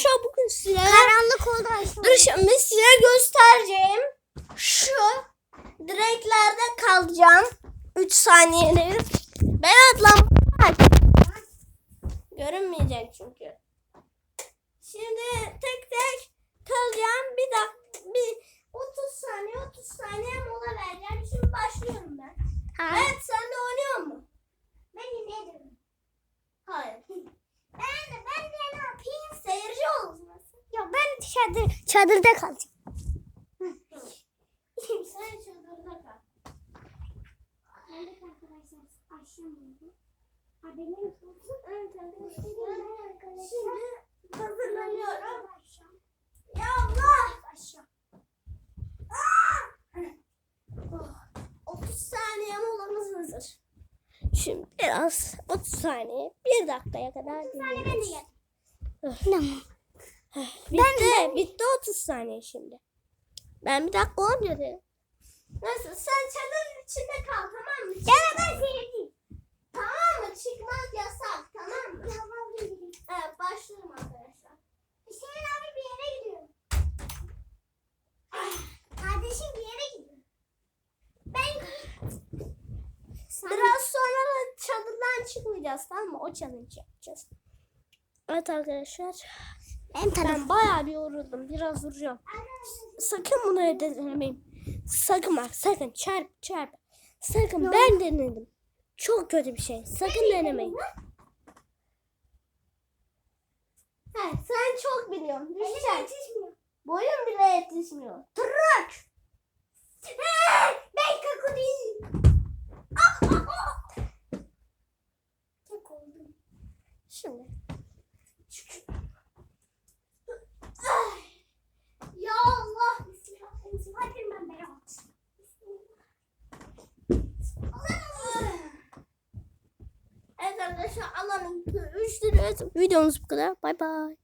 arkadaşlar bugün size Karanlık oldu. Dur şimdi size göstereceğim. Şu direklerde kalacağım. 3 saniyelik. Berat lan aç. Görünmeyecek çünkü. Şimdi tek tek kalacağım. Bir dakika. Bir 30 saniye 30 saniye mola vereceğim. Şimdi başlıyorum ben. Ha. Evet sen de oynuyor musun? Ben izledim. Hayır. Ben de ben de ne yapayım? Seyirci olmasın. Yok ben çadır, çadırda kalacağım. sen çadırda kal. Arkadaşlar akşam oldu. Haberiniz olsun. Arkadaşlar. Şimdi hazırlanıyorum. Ya Allah! Aşağı. Oh, 30 saniye molamız hazır. Şimdi biraz 30 saniye, 1 dakikaya kadar Ben de gel. Tamam. Bitti, bitti 30 saniye şimdi. Ben bir dakika olunca dedim. Nasıl? Sen çadırın içinde kal tamam mı? Gel ben seyredeyim. Tamam mı? Çıkmak yasak tamam mı? Tamam. Evet başlıyorum arkadaşlar. Hüseyin abi bir yere gidiyor. Kardeşim bir yere gidiyor. Ben Biraz sonra da çadırdan çıkmayacağız tamam mı? O challenge yapacağız. Evet arkadaşlar. Benim Ben bayağı bir yoruldum. Biraz duracağım. Sakın bunu evde denemeyin. Sakın bak sakın çarp çarp. Sakın ben denedim. Çok kötü bir şey. Sakın denemeyin. He, sen çok biliyorsun. Düşeceksin. yetişmiyor. Boyun bile yetişmiyor. Tırrak. Ben kaku değilim. Tek oldum. Şimdi. Ya Allah. Spiderman Berat. Evet arkadaşlar 3 lirası. Videomuz bu kadar. Bay bay.